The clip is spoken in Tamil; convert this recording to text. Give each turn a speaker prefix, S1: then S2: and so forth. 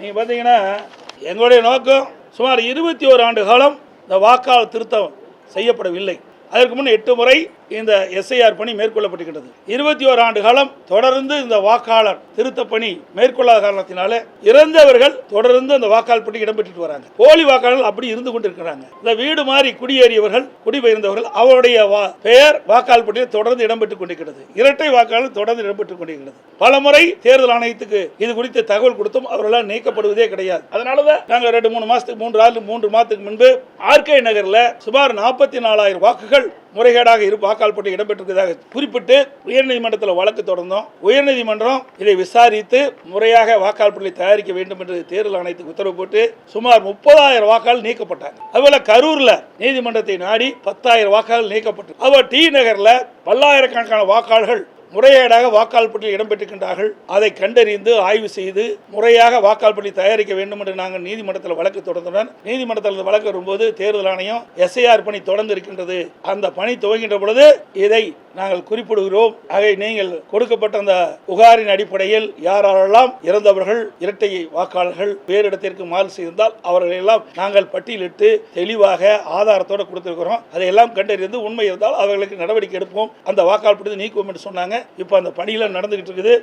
S1: நீங்கள் பார்த்தீங்கன்னா எங்களுடைய நோக்கம் சுமார் இருபத்தி ஓரு ஆண்டு காலம் இந்த வாக்காளர் திருத்தம் செய்யப்படவில்லை. அதற்கு முன் எட்டு முறை இந்த எஸ்ஐஆர் பணி மேற்கொள்ளப்பட்டுகின்றது இருபத்தி ஓரு ஆண்டு காலம் தொடர்ந்து இந்த வாக்காளர் திருத்த பணி மேற்கொள்ளாத காரணத்தினால இறந்தவர்கள் தொடர்ந்து அந்த வாக்காளர் பட்டி இடம்பெற்று வராங்க. போலி வாக்காளர்கள் அப்படி இருந்து கொண்டிருக்கிறாங்க. இந்த வீடு மாறி குடியேறியவர்கள் குடிபெயர்ந்தவர்கள் அவருடைய வா- பெயர் வாக்காளர் பட்டியல் தொடர்ந்து இடம்பெற்றுக் கொண்டிருக்கிறது. இரட்டை வாக்காளர் தொடர்ந்து இடம்பெற்றுக் கொண்டிருக்கிறது. பல முறை தேர்தல் ஆணையத்துக்கு இது குறித்து தகவல் கொடுத்தும் அவர்களால் நீக்கப்படுவதே கிடையாது. அதனாலதான் நாங்கள் ரெண்டு மூணு மாசத்துக்கு மூன்று ஆறு மூன்று மாதத்துக்கு முன்பு ஆர்கே நகரில் சுமார் நாற்பத்தி நாலாயிரம் வாக்குகள் முறைகேடாக இரு வாக்காளர் பட்டியல் இடம்பெற்றிருப்பதாக குறிப்பிட்டு உயர்நீதிமன்றத்தில் வழக்கு தொடர்ந்தோம். உயர்நீதிமன்றம் இதை விசாரித்து முறையாக வாக்காளர் பட்டியலை தயாரிக்க வேண்டும் என்று தேர்தல் ஆணையத்துக்கு உத்தரவு போட்டு சுமார் முப்பதாயிரம் வாக்காளர் நீக்கப்பட்டாங்க. அதுபோல கரூர்ல நீதிமன்றத்தை நாடி பத்தாயிரம் வாக்காளர் நீக்கப்பட்டு அதுபோல் டி நகர்ல பல்லாயிரக்கணக்கான வாக்காளர்கள் முறையீடாக வாக்காளர் பட்டியல் இடம்பெற்றிருக்கின்றார்கள் அதை கண்டறிந்து ஆய்வு செய்து முறையாக வாக்காளர் பட்டியல் தயாரிக்க வேண்டும் என்று நாங்கள் நீதிமன்றத்தில் வழக்கு தொடர்ந்துடன் நீதிமன்றத்தில் வழக்கு வரும்போது தேர்தல் ஆணையம் எஸ்ஐஆர் பணி தொடர்ந்து இருக்கின்றது. அந்த பணி துவங்கின்ற பொழுது இதை நாங்கள் குறிப்பிடுகிறோம். ஆகவே நீங்கள் கொடுக்கப்பட்ட அந்த புகாரின் அடிப்படையில் யாரெல்லாம் இறந்தவர்கள் இரட்டை வாக்காளர்கள் வேறு இடத்திற்கு மாறு செய்திருந்தால் அவர்களை எல்லாம் நாங்கள் பட்டியலிட்டு தெளிவாக ஆதாரத்தோடு கொடுத்திருக்கிறோம். அதையெல்லாம் கண்டறிந்து உண்மை இருந்தால் அவர்களுக்கு நடவடிக்கை எடுப்போம். அந்த வாக்காளர் பட்டியலை நீக்குவோம் என்று சொன்னாங்க. இப்போ அந்த பணியெல்லாம் நடந்துகிட்டு இருக்குது.